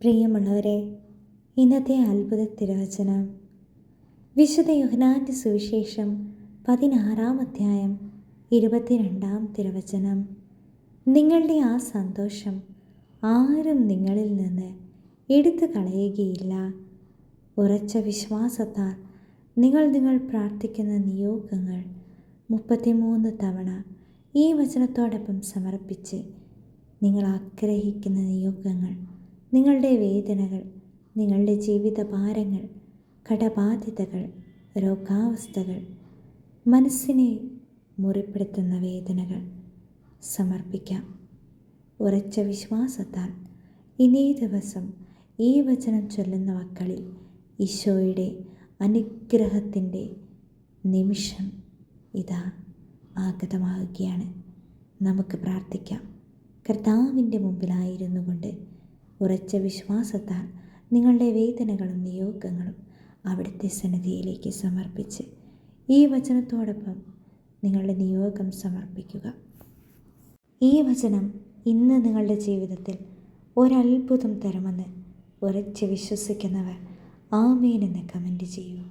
പ്രിയമുള്ളവരെ ഇന്നത്തെ അത്ഭുത തിരുവചനം വിശുദ്ധ യുഹനാന്റെ സുവിശേഷം പതിനാറാം അധ്യായം ഇരുപത്തിരണ്ടാം തിരുവചനം. നിങ്ങളുടെ ആ സന്തോഷം ആരും നിങ്ങളിൽ നിന്ന് എടുത്തു കളയുകയില്ല. ഉറച്ച വിശ്വാസത്താൽ നിങ്ങൾ നിങ്ങൾ പ്രാർത്ഥിക്കുന്ന നിയോഗങ്ങൾ മുപ്പത്തിമൂന്ന് തവണ ഈ വചനത്തോടൊപ്പം സമർപ്പിച്ച് നിങ്ങൾ ആഗ്രഹിക്കുന്ന നിയോഗങ്ങൾ നിങ്ങളുടെ വേദനകൾ നിങ്ങളുടെ ജീവിത ഭാരങ്ങൾ കടബാധ്യതകൾ രോഗാവസ്ഥകൾ മനസ്സിനെ മുറിപ്പെടുത്തുന്ന വേദനകൾ സമർപ്പിക്കാം. ഉറച്ച വിശ്വാസത്താൽ ഇനേ ദിവസം ഈ വചനം ചൊല്ലുന്ന മക്കളിൽ ഈശോയുടെ അനുഗ്രഹത്തിന്റെ നിമിഷം ഇതാ ആഗതമാകുകയാണ് നമുക്ക് പ്രാർത്ഥിക്കാം. കർത്താവിന്റെ മുമ്പിലായിരുന്നു കൊണ്ട് ഉറച്ച വിശ്വാസത്താൽ നിങ്ങളുടെ വേദനകളും നിയോഗങ്ങളും അവിടുത്തെ സന്നിധിയിലേക്ക് സമർപ്പിച്ച് ഈ വചനത്തോടൊപ്പം നിങ്ങളുടെ നിയോഗം സമർപ്പിക്കുക. ഈ വചനം ഇന്ന് നിങ്ങളുടെ ജീവിതത്തിൽ ഒരത്ഭുതം തരുമെന്ന് ഉറച്ച് വിശ്വസിക്കുന്നവർ ആമേനെന്ന് കമന്റ് ചെയ്യൂ